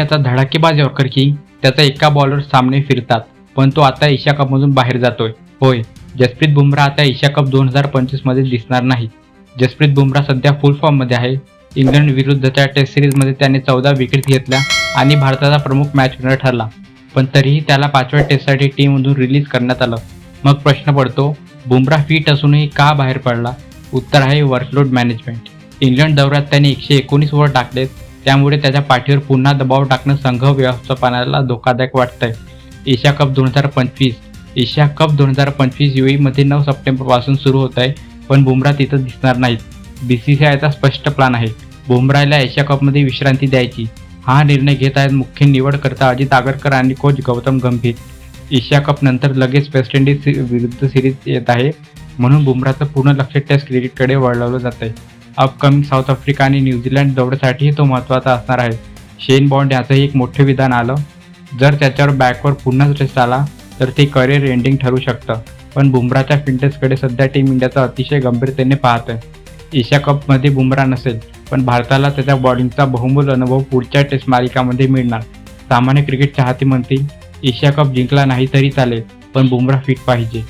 त्याचा धडाकेबाज यॉर्कर की त्याचा एका बॉलर सामने फिरतात. पण तो आता एशिया कपमधून बाहेर जातोय. होय जसप्रीत बुमराह आता एशिया कप दोन हजार पंचवीसमध्ये दिसणार नाही. जसप्रीत बुमराह सध्या फुल फॉर्ममध्ये आहे. इंग्लंड विरुद्धच्या टेस्ट सिरीजमध्ये त्याने चौदा विकेट घेतल्या आणि भारताचा प्रमुख मॅच विनर ठरला. पण तरीही त्याला पाचव्या टेस्टसाठी टीममधून रिलीज करण्यात आलं. मग प्रश्न पडतो बुमराह फिट असूनही का बाहेर पडला? उत्तर आहे वर्कलोड मॅनेजमेंट इंग्लंड दौऱ्यात त्याने एकशे एकोणीस ओव्हर टाकलेत. त्यामुळे त्याच्या पाठीवर पुन्हा दबाव टाकणं संघ व्यवस्थापनाला धोकादायक वाटतंय. एशिया कप दोन हजार पंचवीस एशिया कप दोन हजार पंचवीस यू मध्ये नऊ सप्टेंबरपासून सुरू होत आहे पण बुमराह तिथं दिसणार नाहीत. बी सी सी आयचा स्पष्ट प्लान आहे. बुमराहला एशिया कपमध्ये विश्रांती द्यायची. हा निर्णय घेत आहेत मुख्य निवडकर्ता अजित आगरकर आणि कोच गौतम गंभीर. एशिया कप नंतर लगेच वेस्ट इंडिज विरुद्ध सिरीज येत आहे म्हणून बुमराहचं पूर्ण लक्ष टेस्ट क्रिकेटकडे वळवलं जात आहे अपकमिंग साऊथ आफ्रिका आणि न्यूझीलंड दौऱ्यासाठीही तो महत्त्वाचा असणार आहे. शेन बॉन्ड याचंही एक मोठं विधान आलं. जर त्याच्यावर बॅकवर पुन्हा टेस्ट आला तर ते करिअर एंडिंग ठरू शकतं. पण बुमराच्या फिटनेसकडे सध्या टीम इंडियाचा अतिशय गंभीरतेने पाहत आहे एशिया कपमध्ये बुमराह नसेल पण भारताला त्याच्या बॉलिंगचा बहुमूल अनुभव पुढच्या टेस्ट मालिकामध्ये मिळणार. सामान्य क्रिकेट चाहते म्हणतील एशिया कप जिंकला नाही तरी चालेल पण बुमरा फिट पाहिजे.